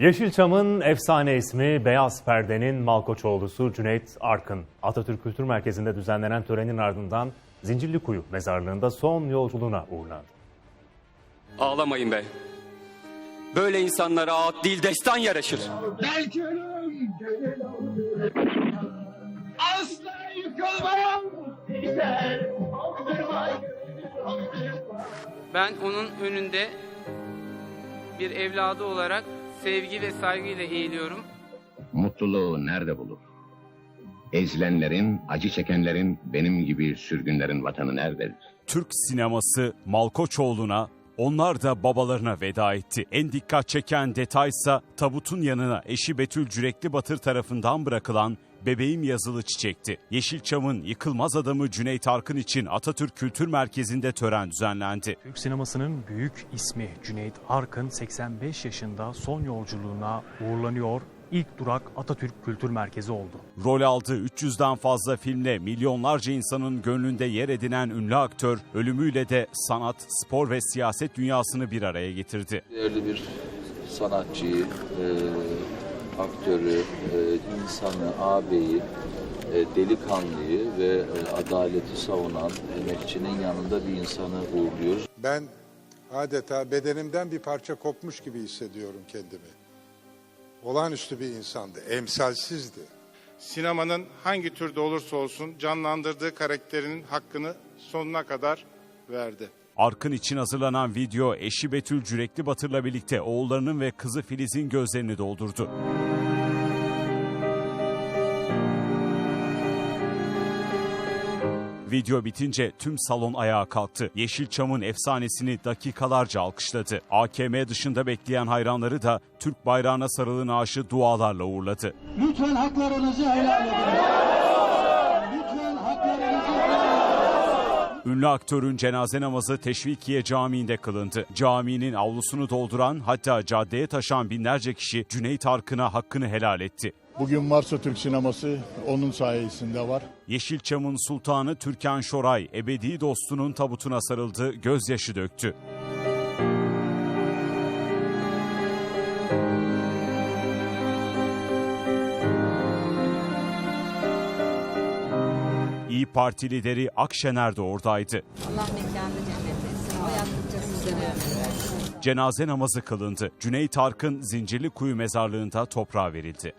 Yeşilçam'ın efsane ismi Beyaz Perde'nin Malkoçoğlu'su Cüneyt Arkın. Atatürk Kültür Merkezi'nde düzenlenen törenin ardından Zincirlikuyu mezarlığında son yolculuğuna uğurlandı. Ağlamayın be. Böyle insanlara ağıt değil destan yaraşır. Belki ölüm. Asla yıkılmam. Ben onun önünde bir evladı olarak sevgi ve saygıyla eğiliyorum. Mutluluğu nerede bulur? Ezilenlerin, acı çekenlerin, benim gibi sürgünlerin vatanı nerededir? Türk sineması Malkoçoğlu'na, onlar da babalarına veda etti. En dikkat çeken detaysa tabutun yanına eşi Betül Cürekli Batır tarafından bırakılan bebeğim yazılı çiçekti. Yeşilçam'ın yıkılmaz adamı Cüneyt Arkın için Atatürk Kültür Merkezi'nde tören düzenlendi. Türk sinemasının büyük ismi Cüneyt Arkın 85 yaşında son yolculuğuna uğurlanıyor. İlk durak Atatürk Kültür Merkezi oldu. Rol aldığı 300'den fazla filmle milyonlarca insanın gönlünde yer edinen ünlü aktör ölümüyle de sanat, spor ve siyaset dünyasını bir araya getirdi. değerli bir sanatçıyı, e, aktörü, e, insanı, ağabeyi, e, delikanlıyı ve e, adaleti savunan emekçinin yanında bir insanı uğurluyoruz. Ben adeta bedenimden bir parça kopmuş gibi hissediyorum kendimi. Olağanüstü bir insandı, emsalsizdi. sinemanın hangi türde olursa olsun canlandırdığı karakterinin hakkını sonuna kadar verdi. Arkın için hazırlanan video eşi Betül Cürekli Batır'la birlikte oğullarının ve kızı Filiz'in gözlerini doldurdu. Video bitince tüm salon ayağa kalktı. Yeşilçam'ın efsanesini dakikalarca alkışladı. AKM dışında bekleyen hayranları da Türk bayrağına sarılı naaşı dualarla uğurladı. Lütfen haklarınızı helal edin. Lütfen haklarınızı helal edin. Ünlü aktörün cenaze namazı Teşvikiye Camii'nde kılındı. Caminin avlusunu dolduran hatta caddeye taşan binlerce kişi Cüneyt Arkın'a hakkını helal etti. Bugün varsa Türk sineması onun sayesinde var. Yeşilçam'ın sultanı Türkan Şoray ebedi dostunun tabutuna sarıldı, gözyaşı döktü. İyi Parti lideri Akşener de oradaydı. Allah mekanı cennet etsin. O yaptıkça sizlere ömür versin. Cenaze namazı kılındı. Cüneyt Arkın Zincirlikuyu mezarlığında toprağa verildi.